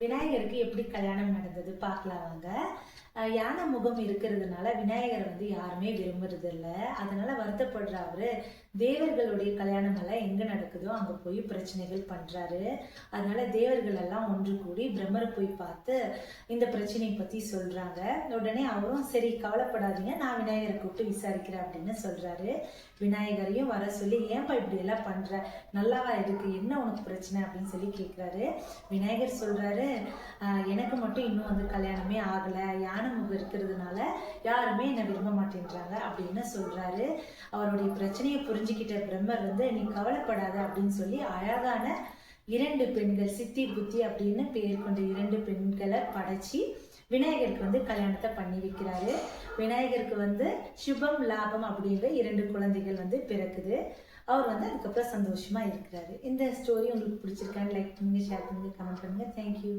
விநாயகருக்கு எப்படி கல்யாணம் நடந்தது பார்க்கலாம் வாங்க. யானை முகம் இருக்கிறதுனால விநாயகரை வந்து யாருமே விரும்புறது இல்லை அதனால வருத்தப்படுற அவரு தேவர்களுடைய கல்யாணம் எல்லாம் எங்க நடக்குதோ அங்க போய் பிரச்சனைகள் பண்றாரு. அதனால தேவர்கள் எல்லாம் ஒன்று கூடி பிரம்மரை போய் பார்த்து இந்த பிரச்சனையை பத்தி சொல்றாங்க. உடனே அவரும் சரி கவலைப்படாதீங்க நான் விநாயகரை கூப்பிட்டு விசாரிக்கிறேன் அப்படின்னு சொல்றாரு. விநாயகரையும் வர சொல்லி ஏன்பா இப்படி எல்லாம் பண்ற? நல்லாவா இருக்கு? என்ன உனக்கு பிரச்சனை? அப்படின்னு சொல்லி கேட்குறாரு விநாயகர் சொல்றாரு எனக்கு மட்டும் இன்னும் வந்து கல்யாணமே ஆகல. யானை முகம் இருக்கிறதுனால யாருமே என்னை விரும்ப மாட்டேன்றாங்க அப்படின்னு சொல்கிறாரு அவருடைய பிரச்சனையை புரிஞ்சுக்கிட்ட பிரம்மர் வந்து நீ கவலைப்படாத அப்படின்னு சொல்லி அழகான இரண்டு பெண்கள் சித்தி புத்தி அப்படின்னு பெயர் கொண்ட இரண்டு பெண்களை படைச்சி விநாயகருக்கு வந்து கல்யாணத்தை பண்ணி வைக்கிறாரு. விநாயகருக்கு வந்து சுபம் லாபம் அப்படிங்கிற இரண்டு குழந்தைகள் வந்து பிறக்குது. அவர் வந்து அதுக்கப்புறம் சந்தோஷமா இருக்கிறாரு. இந்த ஸ்டோரி உங்களுக்கு பிடிச்சிருக்கான்னு லைக் பண்ணுங்க ஷேர் பண்ணுங்க கமெண்ட் பண்ணுங்க. Thank you